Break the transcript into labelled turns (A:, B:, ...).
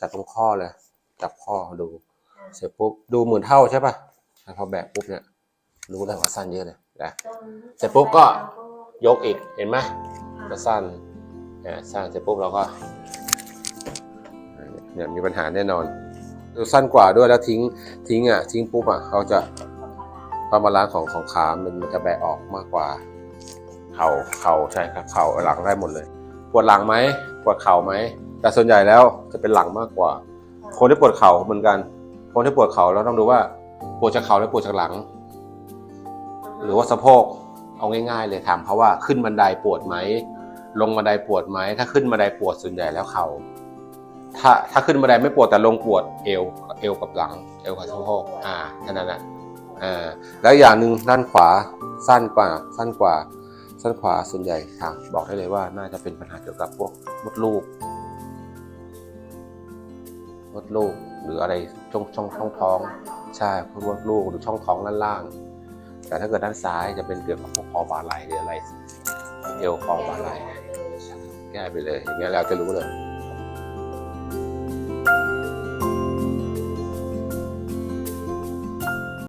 A: จับตรงข้อเลย จับข้อดู เสร็จปุ๊บดูเหมือนเท่าใช่ป่ะแล้วพอแบกปุ๊บเนี่ยรู้เลยว่าสั้นเยอะเลยนะเสร็จปุ๊บก็ยกอีกเห็นไหมก็สั้นเนี่ยสั้นเสร็จปุ๊บเราก็เนี่ยมีปัญหาแน่นอนดูสั้นกว่าด้วยแล้วทิ้งทิ้งอะทิ้งปุ๊บอะเขาจะความบาลานซ์ของของขา มันมันจะแบะออกมากกว่า เข่าเข่าใช่ครับเข่าหลังได้หมดเลย ปวดหลังไหมปวดเข่าไหม แต่ส่วนใหญ่แล้วจะเป็นหลังมากกว่า คนที่ปวดเข่าเหมือนกัน คนที่ปวดเข่าเราต้องดูว่าปวดจากเข่าหรือปวดจากหลัง หรือว่าสะโพกเอาง่าย ๆ เลยถามเขาว่าขึ้นบันไดปวดไหมลงบันไดปวดไหมถ้าขึ้นบันไดปวดส่วนใหญ่แล้วเขา่าถ้าถ้าขึ้นบันไดไม่ปวดแต่ลงปวดเอวเอวกับหลัง เอวกับสะโพกอ่าแค่นั้นแหละอ่าแล้วอย่างหนึ่งด้านขวาสั้นกว่าสั้นกว่าสั้นขวาส่วนใหญ่ทางบอกได้เลยว่าน่าจะเป็นปัญหาเกี่ยวกับพวกมดลูก มดลูกหรืออะไรช่องช่องช่องท้องใช่พวกมดลูกหรือช่องท้องด้านล่าง แต่ถ้าเกิดด้านซ้ายจะเป็นเกี่ยวกับพวกคอบาไหลหรืออะไรเอวคอบาไหลแก้ไปเลยอย่างเงี้ยเราจะรู้เลย